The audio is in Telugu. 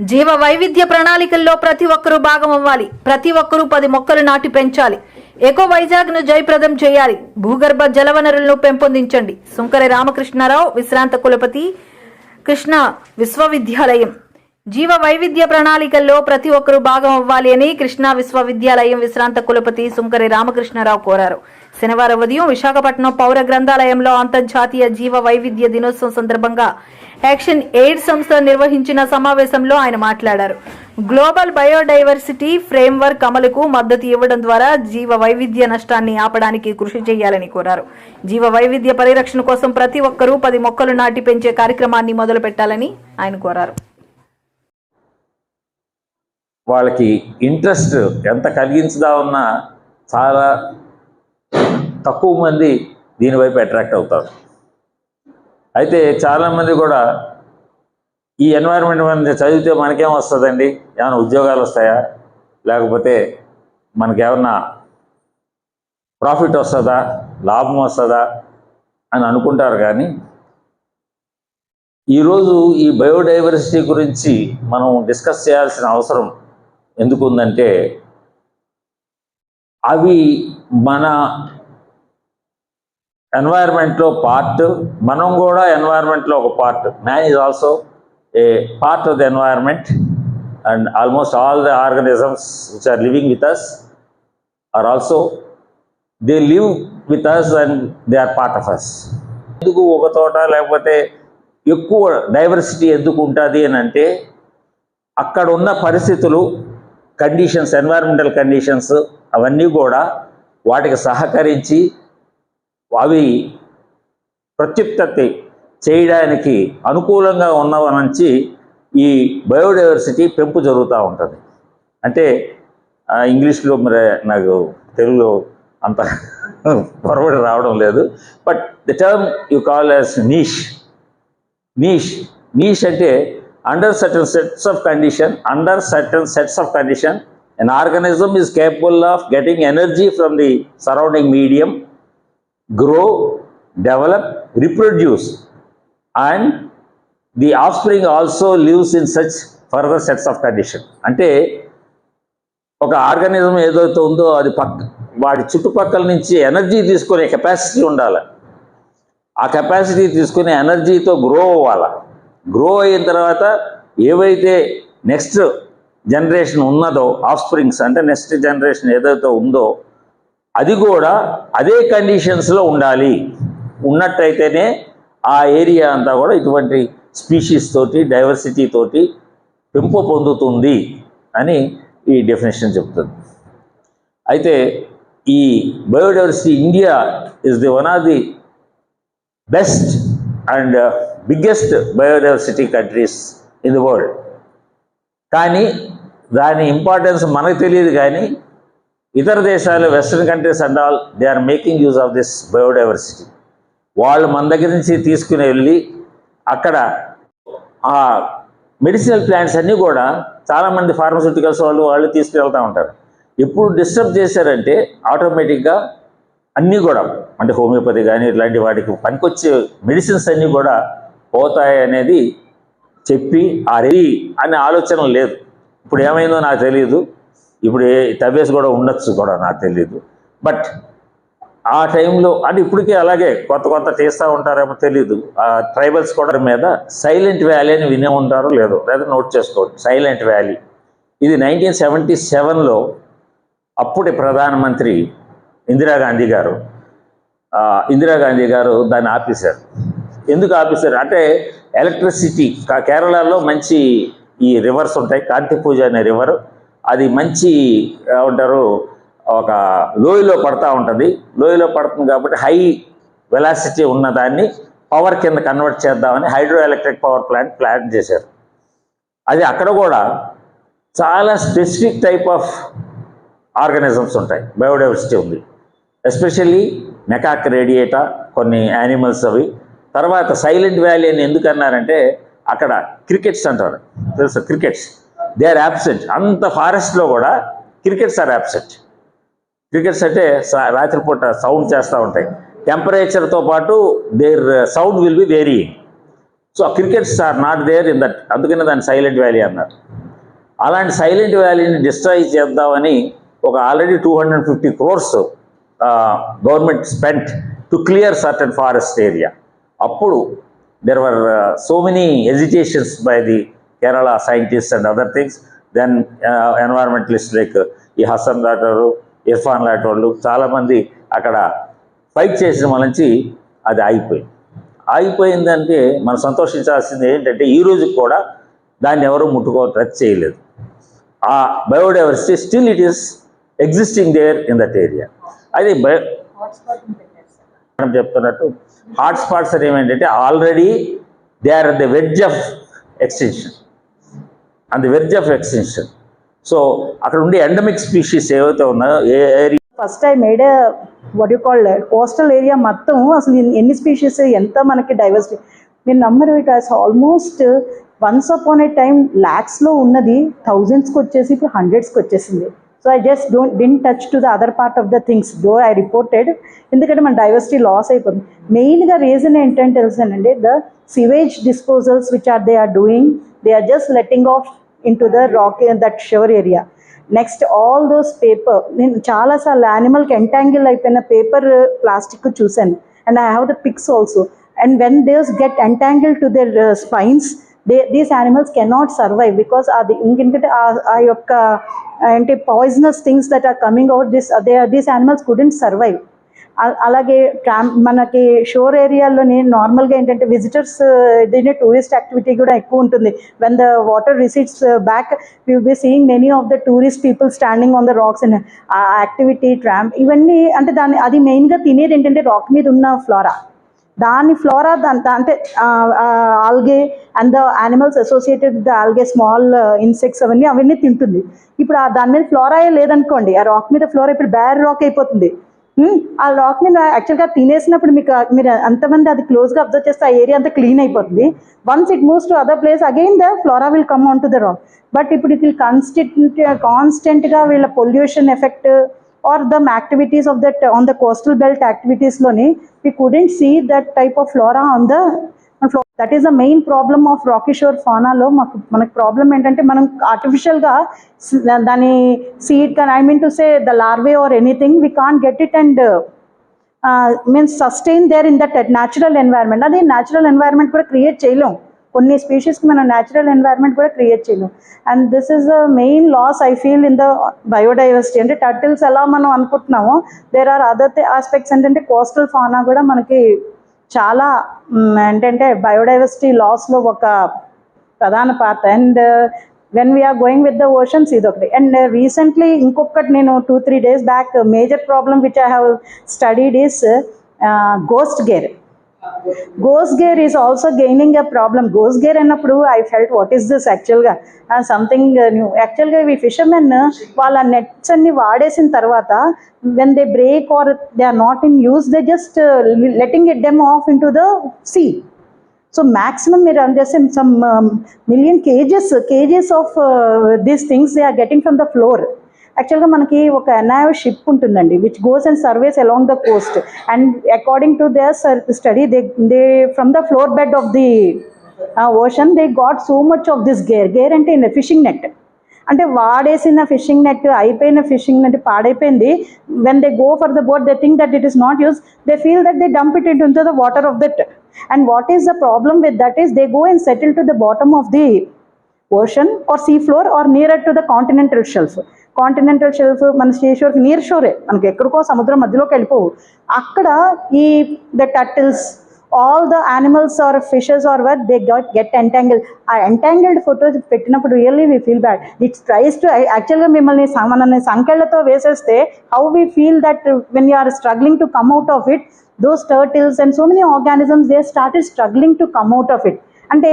జీవ వైవిధ్య ప్రణాళికల్లో ప్రతి ఒక్కరూ భాగం అవ్వాలి ప్రతి ఒక్కరూ పది మొక్కలు నాటి పెంచాలి. ఎకో వైజాగ్ను జయప్రదం చేయాలి. భూగర్భ జలవనరులను పెంపొందించండి. సుంకర రామకృష్ణారావు విశ్రాంత కులపతి కృష్ణ విశ్వవిద్యాలయం. జీవ వైవిధ్య ప్రణాళికల్లో ప్రతి ఒక్కరూ భాగం అవ్వాలి అని కృష్ణా విశ్వవిద్యాలయం విశ్రాంత కులపతి సుంకరి రామకృష్ణారావు కోరారు. శనివారం ఉదయం విశాఖపట్నం పౌర గ్రంథాలయంలో అంతర్జాతీయ జీవ వైవిధ్య దినోత్సవం సందర్భంగా యాక్షన్ ఎయిడ్ సంస్థ నిర్వహించిన సమావేశంలో ఆయన మాట్లాడారు. గ్లోబల్ బయోడైవర్సిటీ ఫ్రేమ్వర్క్ అమలుకు మద్దతు ఇవ్వడం ద్వారా జీవ వైవిధ్య నష్టాన్ని ఆపడానికి కృషి చేయాలని కోరారు. జీవ వైవిధ్య పరిరక్షణ కోసం ప్రతి ఒక్కరూ పది మొక్కలు నాటి పెంచే కార్యక్రమాన్ని మొదలు పెట్టాలని ఆయన కోరారు. వాళ్ళకి ఇంట్రెస్ట్ ఎంత కలిగించదా ఉన్నా చాలా తక్కువ మంది దీనివైపు అట్రాక్ట్ అవుతారు. అయితే చాలామంది కూడా ఈ ఎన్వైరన్మెంట్ మీద చదివితే మనకేం వస్తుందండి? ఏమైనా ఉద్యోగాలు వస్తాయా? లేకపోతే మనకేమన్నా ప్రాఫిట్ వస్తుందా? లాభం వస్తుందా? అని అనుకుంటారు కానీ ఈరోజు ఈ బయోడైవర్సిటీ గురించి మనం డిస్కస్ చేయాల్సిన అవసరం ఎందుకుందంటే అవి మన ఎన్వైర్న్మెంట్లో పార్ట్ మనం కూడా ఎన్వైర్న్మెంట్లో ఒక part man is also a part of the environment and almost all the organisms which are living with us are also they live with us and they are part of us ఎందుకు ఒక తోట లేకపోతే ఎక్కువ డైవర్సిటీ ఎందుకు ఉంటుంది అని అంటే అక్కడ ఉన్న పరిస్థితులు కండిషన్స్ ఎన్వైరన్మెంటల్ కండిషన్స్ అవన్నీ కూడా వాటికి సహకరించి అవి ప్రత్యుత్పత్తి చేయడానికి అనుకూలంగా ఉన్నవ నుంచి ఈ బయోడైవర్సిటీ పెంపు జరుగుతూ ఉంటుంది. అంటే ఆ, ఇంగ్లీష్లో మరి నాకు తెలుగులో అంత పొరబడి రావడం లేదు. But the term you call as niche. Niche. Niche అంటే under certain sets of condition under certain sets of condition an organism is capable of getting energy from the surrounding medium grow develop reproduce and the offspring also lives in such further sets of condition అంటే ఒక ఆర్గానిజం ఏదైతే ఉందో అది పక్క వాటి చుట్టుపక్కల నుంచి ఎనర్జీ తీసుకునే కెపాసిటీ ఉండాలి ఆ కెపాసిటీ తీసుకునే ఎనర్జీతో గ్రో అవ్వాలి గ్రో అయిన తర్వాత ఏవైతే నెక్స్ట్ జనరేషన్ ఉన్నదో ఆఫ్ స్ప్రింగ్స్ అంటే నెక్స్ట్ జనరేషన్ ఏదైతే ఉందో అది కూడా అదే కండిషన్స్లో ఉండాలి. ఉన్నట్టయితేనే ఆ ఏరియా అంతా కూడా ఇటువంటి స్పీషీస్ తోటి డైవర్సిటీ తోటి పెంపు పొందుతుంది అని ఈ డెఫినేషన్ చెప్తుంది. అయితే ఈ biodiversity India is the one of the best and biggest biodiversity countries in the world కానీ దాని ఇంపార్టెన్స్ మనకు తెలియదు కానీ ఇతర దేశాలు western countries and all they are making use of this biodiversity వాళ్ళు మన దగ్గర నుంచి తీసుకుని వెళ్ళి అక్కడ ఆ మెడిసినల్ ప్లాంట్స్ అన్నీ కూడా చాలామంది ఫార్మస్యూటికల్స్ వాళ్ళు వాళ్ళు తీసుకువెళ్తూ ఉంటారు. ఎప్పుడు డిస్టర్బ్ చేశారంటే ఆటోమేటిక్గా అన్నీ కూడా అంటే హోమియోపతి కానీ ఇట్లాంటి వాటికి పనికొచ్చే మెడిసిన్స్ అన్నీ కూడా పోతాయి అనేది చెప్పి ఆ రెడీ అనే ఆలోచన లేదు. ఇప్పుడు ఏమైందో నాకు తెలియదు ఇప్పుడు తబేస్ తవ్వేసి కూడా ఉండొచ్చు కూడా నాకు తెలియదు బట్ ఆ టైంలో అంటే ఇప్పటికీ అలాగే కొత్త కొత్త చేస్తూ ఉంటారేమో తెలియదు ఆ ట్రైబల్స్ కూడా మీద సైలెంట్ వ్యాలీ అని వినే ఉంటారో లేదో లేదా నోట్ చేసుకోండి. Silent Valley. ఇది నైన్టీన్ సెవెంటీ సెవెన్లో అప్పటి ప్రధానమంత్రి ఇందిరాగాంధీ గారు ఇందిరాగాంధీ గారు దాన్ని ఆపేశారు. ఎందుకు ఆపేశారు? అంటే ఎలక్ట్రిసిటీ కా- కేరళలో మంచి ఈ రివర్స్ ఉంటాయి కాంతి పూజ అనే రివర్ అది మంచి ఏమంటారు ఒక లోయలో పడతా ఉంటుంది. లోయలో పడుతుంది కాబట్టి హై వెలాసిటీ ఉన్నదాన్ని పవర్ కింద కన్వర్ట్ చేద్దామని hydro electric power plant plan చేశారు. అది అక్కడ కూడా చాలా స్పెసిఫిక్ టైప్ ఆఫ్ ఆర్గానిజమ్స్ ఉంటాయి. బయోడైవర్సిటీ ఉంది. ఎస్పెషల్లీ మెకాక్ రేడియేటా కొన్ని యానిమల్స్ అవి. తర్వాత సైలెంట్ వ్యాలీ అని ఎందుకన్నారంటే అక్కడ క్రికెట్స్ అంటారు. తెలుసు? క్రికెట్స్. దే ఆర్ యాబ్సెంట్ అంత ఫారెస్ట్లో కూడా క్రికెట్స్ ఆర్ యాబ్సెంట్ క్రికెట్స్ అంటే రాత్రిపూట సౌండ్ చేస్తూ ఉంటాయి. టెంపరేచర్తో పాటు there sound will be varying so crickets are not there in that అందుకనే దాన్ని సైలెంట్ వ్యాలీ అన్నారు. అలాంటి సైలెంట్ వ్యాలీని డిస్ట్రాయ్ చేద్దామని ఒక already two hundred fifty crores government spent to clear certain forest area అప్పుడు there were so many agitations by the Kerala scientist and other things then environmentalist like ఈ హసన్ లాంటి ఇర్ఫాన్ లాంటి వాళ్ళు చాలామంది అక్కడ ఫైట్ చేసిన వలంచి అది ఆగిపోయింది. ఆగిపోయిందంటే మనం సంతోషించాల్సింది ఏంటంటే ఈ రోజు కూడా దాన్ని ఎవరు ముట్టుకో టచ్ చేయలేదు. ఆ biodiversity still it is existing there in that area అది బయో మనం చెప్తున్నట్టు హాట్స్పాట్స్ అని ఏమేంటంటే already they are the wedge of extension and the wedge of extension so అక్కడ ఉండే ఎండమిక్ స్పీషీస్ ఏవైతే ఉన్నాయో ఏ area first time made what you call coastal area మొత్తం అసలు ఎన్ని- ఎన్ని స్పీషీస్ ఎంత మనకి డైవర్సిటీ మీరు నమ్మరు it has almost once upon a time ల్యాక్స్లో ఉన్నది థౌజండ్స్కి వచ్చేసి ఇప్పుడు హండ్రెడ్స్కి వచ్చేసింది. So I just don't didn't touch to the other part of the things do I reported ఎందుకంటే మన డైవర్సిటీ లాస్ అయిపోతుంది. మెయిన్గా రీజన్ ఏంటంటే తెలుసానండి the sewage disposals which are they are doing they are just letting off in to the rock that shower area next all those paper నేను చాలాసార్లు యానిమల్కి ఎంటాంగిల్ అయిపోయిన పేపర్ ప్లాస్టిక్ చూశాను. And I have the pics also and when these get entangle to their spines they these animals cannot survive because అది ఇంకెందుకంటే ఆ- యొక్క ఏంటి poisonous things that are coming out this they these animals couldn't survive అలాగే ట్రామ్ మనకి షోర్ ఏరియాల్లోని నార్మల్గా ఏంటంటే విజిటర్స్ దీని టూరిస్ట్ యాక్టివిటీ కూడా ఎక్కువ ఉంటుంది. When the water recedes back you be seeing many of the tourist people standing on the rocks and ఆ యాక్టివిటీ ట్రామ్ ఇవన్నీ అంటే దాన్ని అది మెయిన్గా తినేది ఏంటంటే రాక్ మీద ఉన్న ఫ్లోరా దాని ఫ్లోరా దాని అంటే algae and the animals associated the algae small insects అవన్నీ అవన్నీ తింటుంది. ఇప్పుడు ఆ దాని మీద ఫ్లోరాయే లేదనుకోండి ఆ రాక్ మీద ఫ్లోరా ఇప్పుడు బ్యార్ రాక్ అయిపోతుంది. ఆ రాక్ మీద యాక్చువల్గా తినేసినప్పుడు మీకు మీరు అంతమంది అది క్లోజ్గా అబ్జర్వ్ చేస్తే ఆ ఏరియా అంతా క్లీన్ అయిపోతుంది. Once it moves to other place again the flora will come on to the rock but ఇప్పుడు ఇట్ విల్ కాన్స్టెంట్ కాన్స్టెంట్గా వీళ్ళ pollution effect or them activities of that on the coastal belt యాక్టివిటీస్లోని we couldn't see that type of flora on the that is the main problem of rocky shore ఫానాలో మాకు మనకు ప్రాబ్లం ఏంటంటే మనం ఆర్టిఫిషియల్గా దాని సీడ్ కానీ I mean to say the larvae or anything we can get it and means sustain there in that natural environment అది న్యాచురల్ ఎన్వైర్మెంట్ కూడా క్రియేట్ చేయలేం. కొన్ని స్పీషీస్కి మనం న్యాచురల్ ఎన్వైర్న్మెంట్ కూడా క్రియేట్ చేయలేం. And this is the main loss I feel in the biodiversity అంటే టర్టిల్స్ ఎలా మనం అనుకుంటున్నామో దేర్ ఆర్ అదర్ ఆస్పెక్ట్స్ ఏంటంటే కోస్టల్ ఫానా కూడా మనకి చాలా ఏంటంటే బయోడైవర్సిటీ లాస్లో ఒక ప్రధాన పాత్ర. And when we're going with the oceans ఇది ఒకటి అండ్ రీసెంట్లీ ఇంకొకటి నేను two three days back major problem which I have studied is ghost gear goes gear is also gaining a problem goes gear అన్నప్పుడు I felt what is this యాక్చువల్గా సంథింగ్ న్యూ యాక్చువల్గా ఇవి ఫిషర్మెన్ వాళ్ళ నెట్స్ అన్ని వాడేసిన తర్వాత when they break or they are not in use they just letting it them off in to the sea so maximum మీరు అందేస్తే some million cages kgs of these things they are getting from the floor యాక్చువల్గా మనకి ఒక ఎన్ఐఓ షిప్ ఉంటుందండి which goes and surveys along the coast and according to their study they they from the floor bed of the ocean they got so much of this gear gear అంటే ఫిషింగ్ నెట్ అంటే వాడేసిన ఫిషింగ్ నెట్ అయిపోయిన ఫిషింగ్ నెట్ పాడైపోయింది. When they go for the boat they think that it is not use they feel that they dump it in to the water of that and what is the problem with that is they go and settle to the bottom of the ocean or sea floor or near to the continental shelf continental shelf మన సీషోర్కి నియర్ షోరే మనకి ఎక్కడికో సముద్రం మధ్యలోకి వెళ్ళిపోవు. అక్కడ ఈ the turtles all the animals or fishes or were they got get entangle uh entangled photos పెట్టినప్పుడు really we feel bad it's tries to యాక్చువల్గా మిమ్మల్ని మనల్ని సంఖ్యలతో వేసేస్తే how we feel that when you are struggling to come out of it those turtles and so many organisms they started struggling to come out of it అంటే